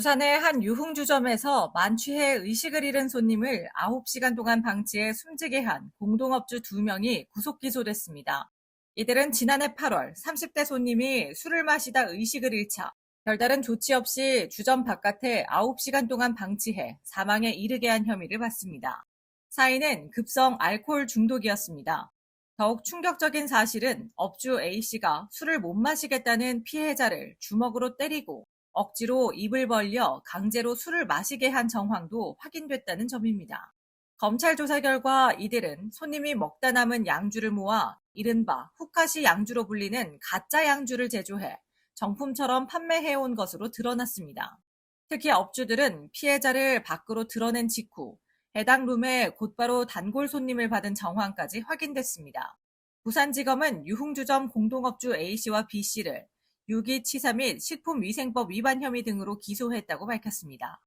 부산의 한 유흥주점에서 만취해 의식을 잃은 손님을 9시간 동안 방치해 숨지게 한 공동업주 2명이 구속 기소됐습니다. 이들은 지난해 8월 30대 손님이 술을 마시다 의식을 잃자 별다른 조치 없이 주점 바깥에 9시간 동안 방치해 사망에 이르게 한 혐의를 받습니다. 사인은 급성 알코올 중독이었습니다. 더욱 충격적인 사실은 업주 A씨가 술을 못 마시겠다는 피해자를 주먹으로 때리고 억지로 입을 벌려 강제로 술을 마시게 한 정황도 확인됐다는 점입니다. 검찰 조사 결과 이들은 손님이 먹다 남은 양주를 모아 이른바 후카시 양주로 불리는 가짜 양주를 제조해 정품처럼 판매해온 것으로 드러났습니다. 특히 업주들은 피해자를 밖으로 드러낸 직후 해당 룸에 곧바로 단골 손님을 받은 정황까지 확인됐습니다. 부산지검은 유흥주점 공동업주 A씨와 B씨를 유기치사 및 식품위생법 위반 혐의 등으로 기소했다고 밝혔습니다.